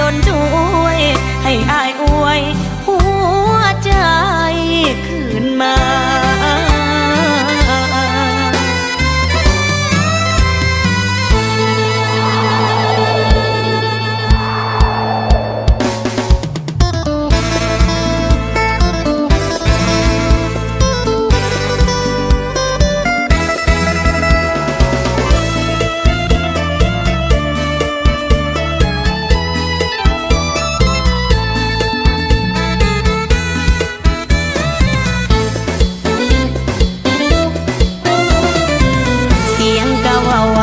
ดนด้วยให้อา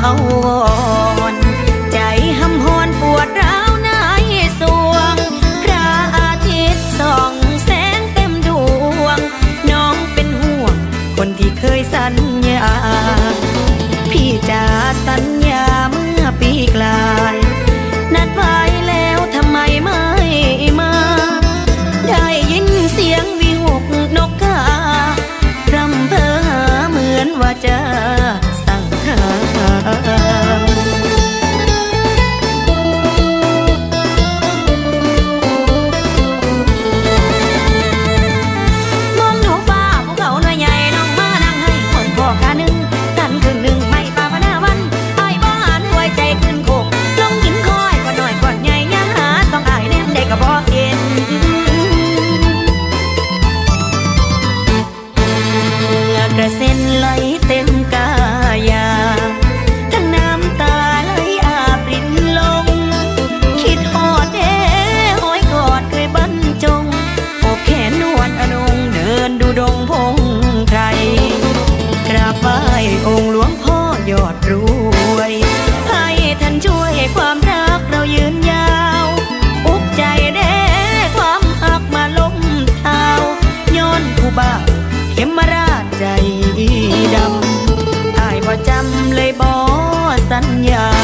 好我。 เต็มกายาทั้งน้ำตาไหลอาบรินลง คิดหอดแหห้อยกอดเคยบรรจงอบแขนนวดอนงเดินดูดงพงไพรกราบไหว้องหลวงพ่อยอดรวย ให้ท่านช่วยความรักเรายืนยาว อุกใจแด้ความหักมาล้มเท้าย้อนผู้บาเข็มรา จำเลยบอสัญญา